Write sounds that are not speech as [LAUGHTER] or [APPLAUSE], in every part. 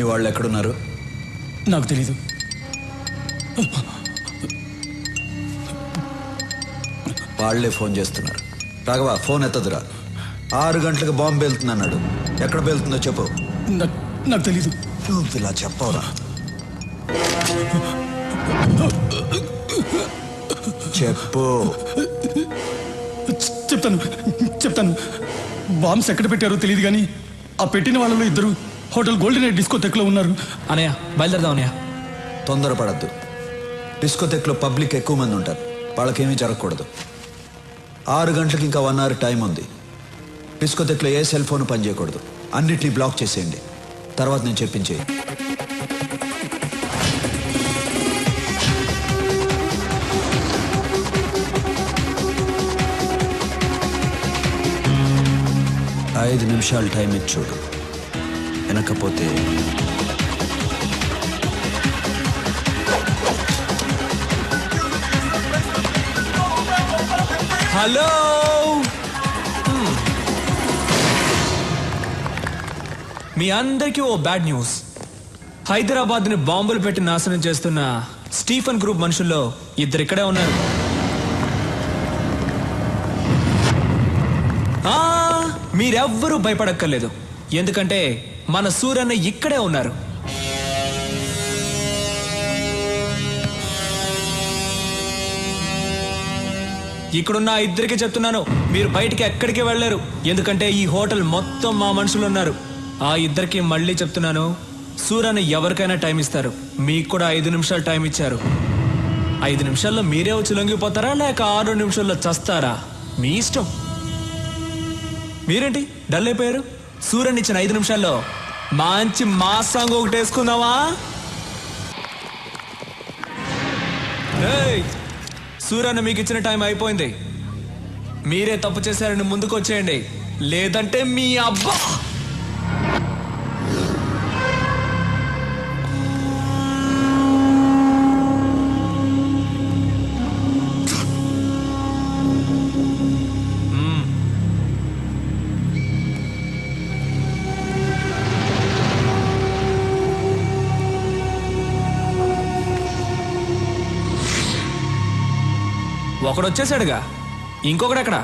మీ వాళ్ళు ఎక్కడున్నారు? నాకు తెలీదు. వాళ్ళే ఫోన్ చేస్తున్నారు. రాఘవ ఫోన్ ఎత్తదురా. ఆరు గంటలకు బాంబు వెళ్తుంది అన్నాడు. ఎక్కడ వెళ్తుందో చెప్పు. నాకు తెలీదు. నువ్వు ఇలా చెప్పవరా. చెప్పు. చెప్తాను చెప్తాను. బాంబ్స్ ఎక్కడ పెట్టారో తెలియదు కానీ ఆ పెట్టిన వాళ్ళలో ఇద్దరు హోటల్ గోల్డెన్ డిస్కో తెక్లో ఉన్నారు. అనయ్య బయలుదేరదాం అనయ్య. తొందరపడద్దు. డిస్కోథెక్లో పబ్లిక్ ఎక్కువ మంది ఉంటారు. వాళ్ళకేమీ జరగకూడదు. ఆరు గంటలకు ఇంకా వన్ అవర్ టైం ఉంది. డిస్కోథెక్లో ఏ సెల్ ఫోన్ పనిచేయకూడదు. అన్నిటినీ బ్లాక్ చేసేయండి. తర్వాత నేను చెప్పించేయి. ఐదు నిమిషాలు టైం ఇచ్చి చూడు. వినకపోతే హలో! మీ అందరికీ ఓ బ్యాడ్ న్యూస్. హైదరాబాద్ని బాంబులు పెట్టి నాశనం చేస్తున్న స్టీఫన్ గ్రూప్ మనుషుల్లో ఇద్దరు ఇక్కడే ఉన్నారు. ఆ, మీరెవ్వరూ భయపడక్కర్లేదు. ఎందుకంటే మన సూరన్న ఇక్కడే ఉన్నారు. ఇక్కడున్న ఇద్దరికి చెప్తున్నాను మీరు బయటికి ఎక్కడికి వెళ్ళలేరు ఎందుకంటే ఈ హోటల్ మొత్తం మా మనుషులు ఉన్నారు. ఆ ఇద్దరికి మళ్ళీ చెప్తున్నాను సూర్యని ఎవరికైనా టైం ఇస్తారు. మీకు కూడా ఐదు నిమిషాలు టైం ఇచ్చారు. ఐదు నిమిషాల్లో మీరే వచ్చి లొంగిపోతారా లేక ఆరు నిమిషాల్లో చస్తారా? మీ ఇష్టం. మీరేంటి? డల్ అయిపోయారు? సూర్యని ఇచ్చిన ఐదు నిమిషాల్లో మంచి మా సాంగ్ ఒకటి వేసుకుందామా? ఏయ్! సూర్యన్న మీకు ఇచ్చిన టైం అయిపోయింది. మీరే తప్పు చేశారని ముందుకు వచ్చేయండి లేదంటే మీ అబ్బా! ఒకడు వచ్చేసాడుగా ఇంకొకడెక్కడా?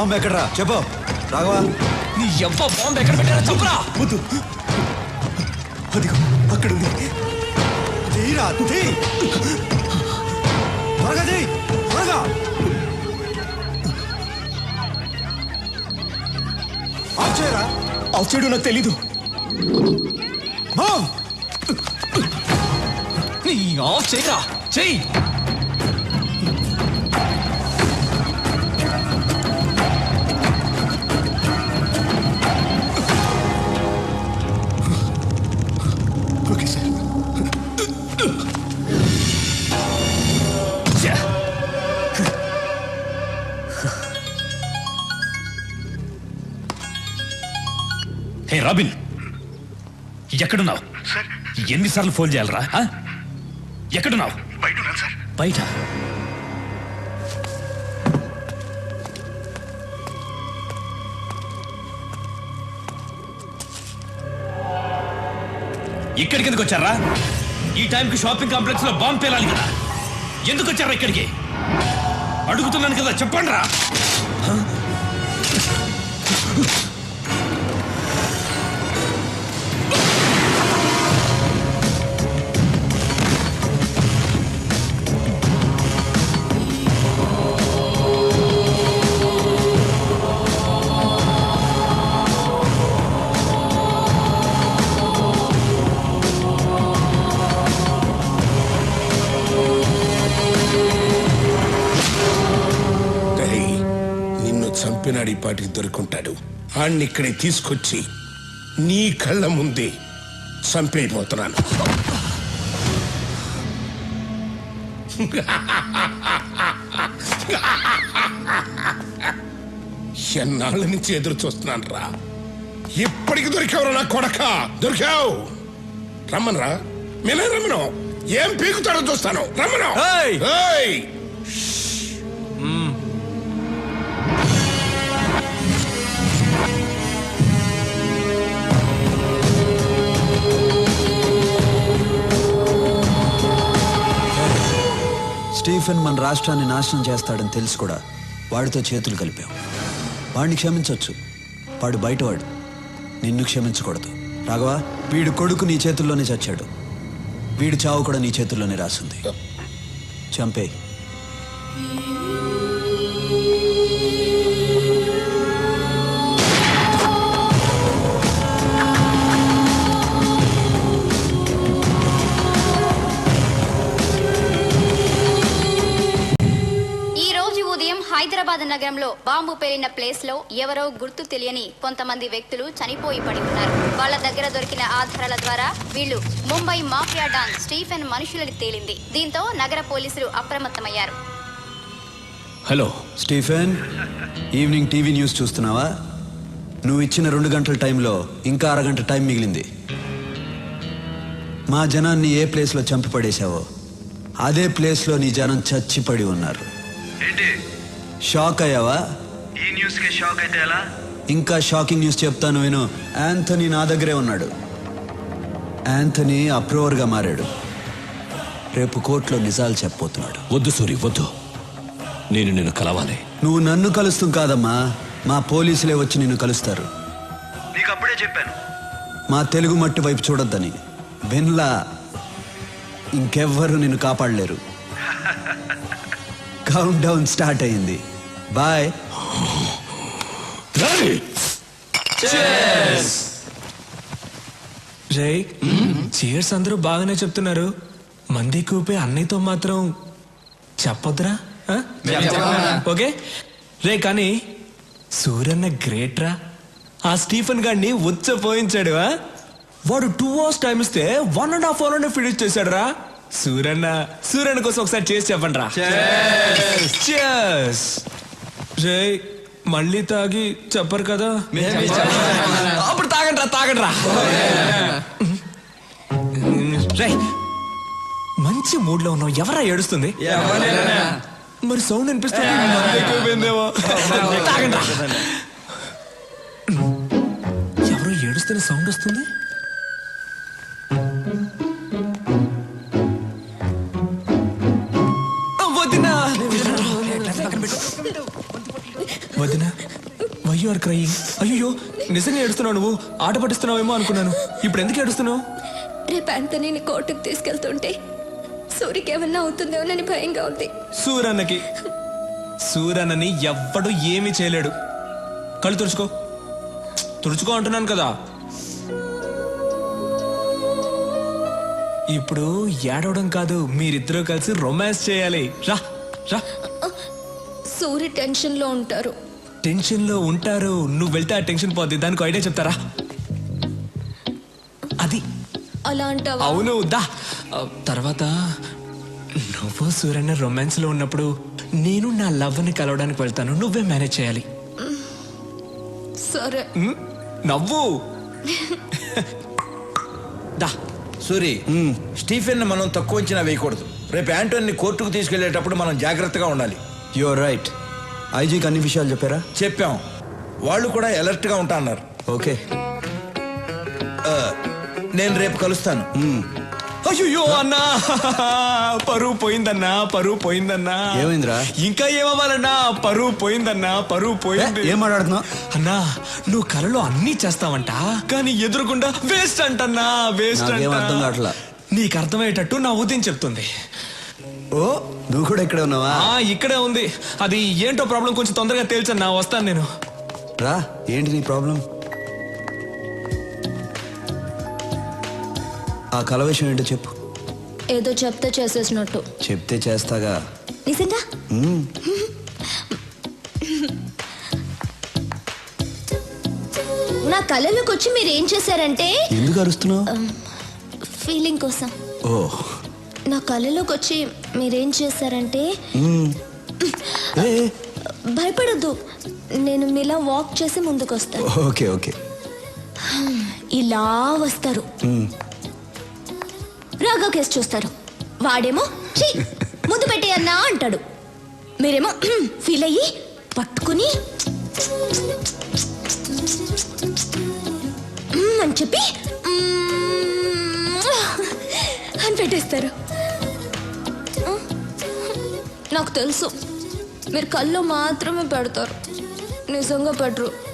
బాంబు ఎక్కడరా? చెప్పు. రాఘవ. నీ ఎవ్వ బాంబు ఎక్కడ పెట్టారో చెప్పురా. వద్దు. అదిగో అక్కడ ఉంది. తీరా తీ త్వరగా తీ త్వరగా. ఆఫ్ చేయరా ఆఫ్ చేయడం నాకు తెలీదు ఆఫ్ చేయరా చెయ్యి. ఎక్కడున్నావు? ఎన్నిసార్లు ఫోన్ చేయాలరా? ఎక్కడున్నావు? బయట ఇక్కడికి ఎందుకు వచ్చారా? ఈ టైంకి షాపింగ్ కాంప్లెక్స్లో బాంబు పేలాలి కదా. ఎందుకు వచ్చారా ఇక్కడికి? అడుగుతున్నాను కదా చెప్పండి రా ఈ పాటికి దొరుకుంటాడు. ఆడిని ఇక్కడికి తీసుకొచ్చి నీ కళ్ళ ముందే చంపైపోతున్నాను ఎన్నాళ్ళ నుంచి ఎదురు చూస్తున్నాను రా. ఇప్పటికి దొరికావు నా కొడక. దొరికావు. రమ్మనరా మీనే రమ్మను. ఏం పీకుతాడో చూస్తాను. రమ్మను. స్టీఫెన్ మన రాష్ట్రాన్ని నాశనం చేస్తాడని తెలుసు కూడా. వాడితో చేతులు కలిపాం వాడిని క్షమించవచ్చు వాడు బయటవాడు. నిన్ను క్షమించకూడదు. రాఘవా వీడు కొడుకు నీ చేతుల్లోనే చచ్చాడు. వీడి చావు కూడా నీ చేతుల్లోనే రాసింది. చంపే హైదరాబాద్ నగరంలో బాంబు పేలిన ప్లేస్లో ఎవరో గుర్తు తెలియని కొంతమంది వ్యక్తులు చనిపోయి పడి ఉన్నారు. వాళ్ళ దగ్గర దొరికిన ఆధారాల ద్వారా వీళ్ళు ముంబై మాఫియా డాన్ స్టీఫెన్ మనుషులని తేలింది. దీంతో నగర పోలీసులు అప్రమత్తమయ్యారు. Hello Stephen. Evening TV news చూస్తున్నావా? నువ్వు ఇచ్చిన రెండు గంటల టైంలో ఇంకా అరగంట టైం మిగిలింది. మా జనాన్ని ఏ ప్లేస్లో చంపి పడేశావో అదే ప్లేస్లో నీ జనం చచ్చిపడి ఉన్నారు. షాక్ అయ్యావా ఈ న్యూస్కి షాక్ అయితే ఎలా? ఇంకా షాకింగ్ న్యూస్ చెప్తాను విను. యాంథనీ నా దగ్గరే ఉన్నాడు. యాంథనీ అప్రూవర్గా మారాడు. రేపు కోర్టులో నిజాలు చెప్పబోతున్నాడు. వద్దు సూరి వద్దు. నేను నిన్ను కలవాలి. నువ్వు నన్ను కలుస్తాం కాదమ్మా. మా పోలీసులే వచ్చి నిన్ను కలుస్తారు. నీకు అప్పుడే చెప్పాను. మా తెలుగు మట్టి వైపు చూడొద్దని. విన్లా ఇంకెవ్వరు నిన్ను కాపాడలేరు. [LAUGHS] కౌంట్ డౌన్ స్టార్ట్ అయింది బాయ్ రే చీర్స్ అందరూ బాగానే చెప్తున్నారు. మంది కూపే అన్నయ్యతో మాత్రం చెప్పొద్దురా? ఓకే? రే కానీ సూర్యన్న గ్రేట్ రా ఆ స్టీఫెన్ గాడిని ఉచ్చపోయించాడు ఆ? వాడు టూ అవర్స్ టైం ఇస్తే one and half hour finish చేశాడు రా సూర్యన్న సూర్యన్న కోసం ఒకసారి చేసి చెప్పండి రా Cheers. రే మళ్ళీ తాగి చెప్పరు కదా? అప్పుడు తాగండి రా తాగండి రా మంచి మూడ్లో ఉన్నావు. ఎవరా ఏడుస్తుంది? మరి సౌండ్ [LAUGHS] రా. ఎవరో ఏడుస్తున్న సౌండ్ వస్తుంది? Are crying. అయ్యో నిజంగా ఏడుస్తున్నావు నువ్వు? ఆట పట్టిస్తున్నావేమో అనుకున్నాను. ఇప్పుడు ఎందుకు ఏడుస్తున్నావు? రేపు ఆంటనీని కోర్టుకు తీసుకెళ్తుంటే సూరికి ఏమన్నా అవుతుందేమోనని భయంగా ఉంది. సూరన్నకి. సూరన్నని ఎవ్వడు ఏమీ చేయలేడు. కళ్ళు తుడుచుకో. తుడుచుకో అంటున్నాను కదా. ఇప్పుడు ఏడవడం కాదు మీరిద్దరూ కలిసి రొమాన్స్ చేయాలి. రా రా. సూరి టెన్షన్లో ఉంటారు. టెన్షన్లో ఉంటారు. నువ్వు వెళ్తే ఆ టెన్షన్ పోద్ది. దానికి ఐడియా చెప్తారా? అది. అలా అంటావా అవును. దా. తర్వాత నువ్వు సూర్యన్న రొమాన్స్లో ఉన్నప్పుడు నేను నా లవ్ని కలవడానికి వెళ్తాను. నువ్వే మేనేజ్ చేయాలి. సరే. నవ్వు. దా. సూరి స్టీఫెన్ మనం తక్కువ అంచనా వేయకూడదు. రేపు యాంటోని కోర్టుకు తీసుకెళ్ళేటప్పుడు మనం జాగ్రత్తగా ఉండాలి. యువర్ రైట్ ఐజీకి అన్ని విషయాలు చెప్పారా? చెప్పాం. వాళ్ళు కూడా అలర్ట్గా ఉంటా అన్నారు ఓకే నేను రేపు కలుస్తాను. అయ్యో అన్నా పరువు పోయిందన్నా పరువు పోయిందన్నా. ఏమైందిరా? ఇంకా ఏమవ్వాలన్నా పరువు పోయిందన్నా పరువు పోయింది. ఏం మాట్లాడుతున్నావు? అన్నా నువ్వు కలలో అన్నీ చేస్తావంట? కానీ ఎదురుకుండా వేస్ట్ అంటన్నా వేస్ట్ కావట్లా. నీకు అర్థమయ్యేటట్టు నా ఉదయం చెప్తుంది. ఓ నువ్వు కూడా ఇక్కడే ఉన్నావా? ఆ ఇక్కడే ఉంది. అది ఏంటో ప్రాబ్లం కొంచెం తొందరగా తేల్చన్నా వస్తాను నేను. రా ఏంటి నీ ప్రాబ్లం? ఆ కల విషయం ఏంటో చెప్పు. ఏదో చెప్తే చేసేసినట్టు. చెప్తే చేస్తాగా. నిజంగా? మ్మ్. నా నా కళ్ళలోకి వచ్చి మీరు ఏం చేశారంటే ఎందుకు అరుస్తున్నావు? ఫీలింగ్ కోసం. ఓ. నా కళ్ళలోకి వచ్చి మీరేం చేశారంటే ఏ, భయపడద్దు. నేను మీలా వాక్ చేసి ముందుకు వస్తాను ఓకే ఓకే. ఇలా వస్తారు. రాగా కేసు చూస్తారు. వాడేమో "ఛీ, ముద్దు పెట్టేయన్నా అంటాడు. మీరేమో ఫీల్ అయ్యి పట్టుకుని అని చెప్పి అని పెట్టేస్తారు. నాకు తెలుసు. మీరు కళ్ళు మాత్రమే పెడతారు. నిజంగా పెట్టరు